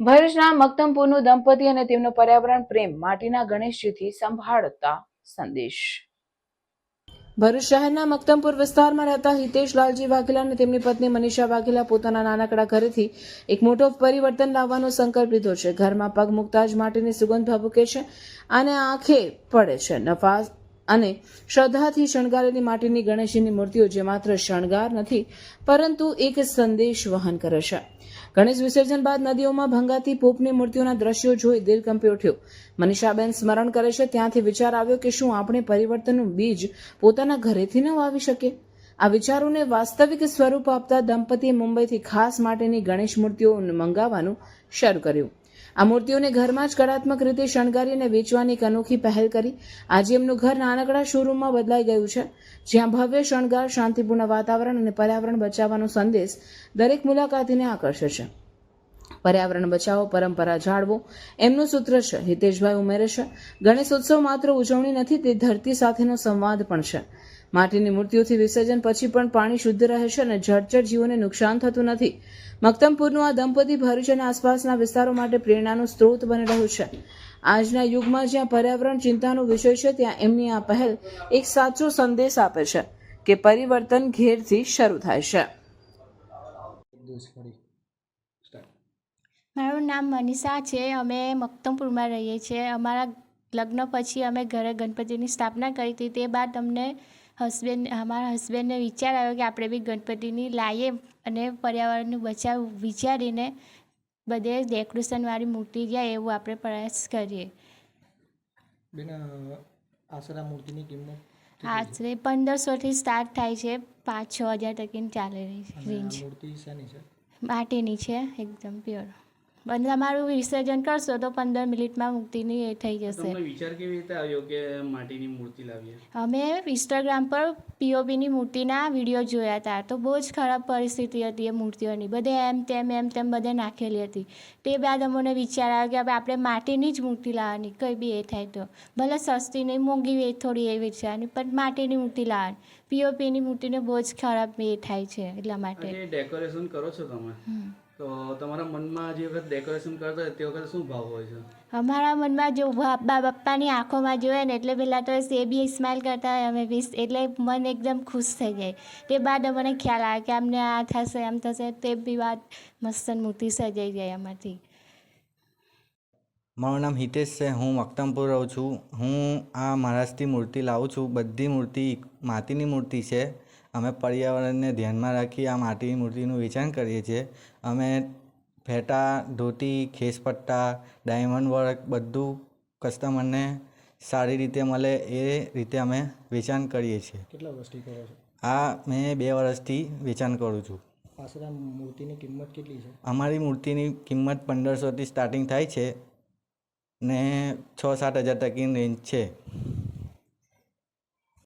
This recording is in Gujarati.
ભરૂચના મક્તમપુરનું દંપતી અને તેમનો પર્યાવરણ પ્રેમ માટીના ગણેશજીથી સંભાળતા સંદેશ. ભરૂચ શહેરના મક્તમપુર વિસ્તારમાં રહેતા હિતેશ લાલજી વાઘેલા અને તેમની પત્ની મનીષા વાઘેલા પોતાના નાનકડા ઘરેથી એક મોટો પરિવર્તન લાવવાનો સંકલ્પ લીધો છે. ઘરમાં પગ મૂકતા જ માટીની સુગંધ ભભૂકે છે અને આંખે પડે છે. નફાસ અને શ્રદ્ધાથી શણગારેલી માટીની ગણેશજીની મૂર્તિઓ જે માત્ર શણગાર નથી, પરંતુ એક સંદેશ વહન કરે છે. ગણેશ વિસર્જન બાદ નદીઓમાં ભંગાતી પોપની મૂર્તિઓના દ્રશ્યો જોઈ દિલ કંપી ઉઠ્યું. મનીષાબેન સ્મરણ કરે છે, ત્યાંથી વિચાર આવ્યો કે શું આપણે પરિવર્તનનું બીજ પોતાના ઘરેથી ન વાવી શકીએ? આ વિચારોને વાસ્તવિક સ્વરૂપ આપતા દંપતીએ મુંબઈથી ખાસ માટેની ગણેશ મૂર્તિઓ મંગાવવાનું શરૂ કર્યું. આ મૂર્તિઓને ઘરમાં જ કળાત્મક રીતે શણગારી અને વેચવાની એક અનોખી પહેલ કરી. આજે એમનું ઘર નાનકડા શોરૂમમાં બદલાઈ ગયું છે, જ્યાં ભવ્ય શણગાર, શાંતિપૂર્ણ વાતાવરણ અને પર્યાવરણ બચાવવાનો સંદેશ દરેક મુલાકાતીને આકર્ષે છે. પર્યાવરણ બચાવો, પરંપરા જાળવો, એમનું સૂત્ર છે, હિતેશભાઈ ઉમેરે છે ગણેશ ઉત્સવ માત્ર ઉજવણી નથી, તે ધરતી સાથેનો સંવાદ પણ છે. માટીની મૂર્તિઓથી વિસર્જન પછી પણ પાણી શુદ્ધ રહે છે અને જળચર જીવોને નુકસાન થતું નથી. મક્તમપુરનું આ દંપતી ભરૂચ આસપાસના વિસ્તારો માટે પ્રેરણાનું સ્ત્રોત બની રહ્યું છે. આજના યુગમાં જ્યાં પર્યાવરણ ચિંતાનો વિષય છે, ત્યાં એમની આ પહેલ એક સાચો સંદેશ આપે છે કે પરિવર્તન ઘેરથી શરૂ થાય છે. મારું નામ મનીષા છે. અમે મક્તમપુરમાં રહીએ છીએ. અમારા લગ્ન પછી અમે ઘરે ગણપતિની સ્થાપના કરી હતી. તે બાદ અમને હસબેન્ડ અમારા હસબેન્ડને વિચાર આવ્યો કે આપણે બી ગણપતિની લાવીએ અને પર્યાવરણનું બચાવ વિચારીને બધે ડેકોરેશનવાળી મૂર્તિ જાય એવું આપણે પ્રયાસ કરીએ. બેન આશરા મૂર્તિની કિંમત આશરે પંદરસોથી સ્ટાર્ટ થાય છે પાંચ છ હજાર ટકીની ચાલે રહી છે રેન્જ. મૂર્તિ શેની છે? માટીની છે એકદમ પ્યોર. તમારું વિસર્જન કરશો તો પંદર મિનિટમાં મૂર્તિની એ થઈ જશે. વિચાર કેવી રીતે આવ્યો કે માટીની મૂર્તિ લાવીએ? અમે ઇન્સ્ટાગ્રામ પર પીઓપીની મૂર્તિના વીડિયો જોયા હતા. તો બહુ જ ખરાબ પરિસ્થિતિ હતી એ મૂર્તિઓની. બધે એમ તેમ એમ તેમ બધે નાખેલી હતી. તે બાદ અમને વિચાર આવ્યો કે હવે આપણે માટીની જ મૂર્તિ લાવવાની. કંઈ બી એ થાય તો. ભલે સસ્તી નહીં મોંઘી એ થોડી એ વિચારવાની પણ માટીની મૂર્તિ લાવવાની. પીઓપીની મૂર્તિને બહુ જ ખરાબ એ થાય છે એટલા માટે. ડેકોરેશન કરો છો તમે? તો તમારા મનમાં જે વખત ડેકોરેશન કરતા હોય તે વખતે શું ભાવ હોય છે? અમારા મનમાં જો બાપા બાપાની આંખોમાં જોઈએ ને એટલે પહેલાં તો એ બી સ્માઇલ કરતા હોય અમે બી એટલે મન એકદમ ખુશ થઈ જાય. તે બાદ અમને ખ્યાલ આવે કે અમને આ થશે આમ થશે તે બી વાત મસ્ત મૂર્તિ સજાઈ જાય એમાંથી મારું નામ હિતેશ છે હું મક્તમપુર રહું છું. હું આ મહારાષ્ટ્રની મૂર્તિ લાવું છું. બધી મૂર્તિ માતીની મૂર્તિ છે. અમે પર્યાવરણને ધ્યાનમાં રાખી આ માટીની મૂર્તિનું વેચાણ કરીએ છીએ. અમે ફેટા ધોતી ખેસપટ્ટા ડાયમંડ વર્ક બધું કસ્ટમરને સારી રીતે મળે એ રીતે અમે વેચાણ કરીએ છીએ. કેટલા વર્ષથી કરો છો? આ મેં બે વર્ષથી વેચાણ કરું છું. આશરે મૂર્તિની કિંમત કેટલી છે? અમારી મૂર્તિની કિંમત પંદરસોથી સ્ટાર્ટિંગ થાય છે ને છ સાત હજાર ટકીની રેન્જ છે.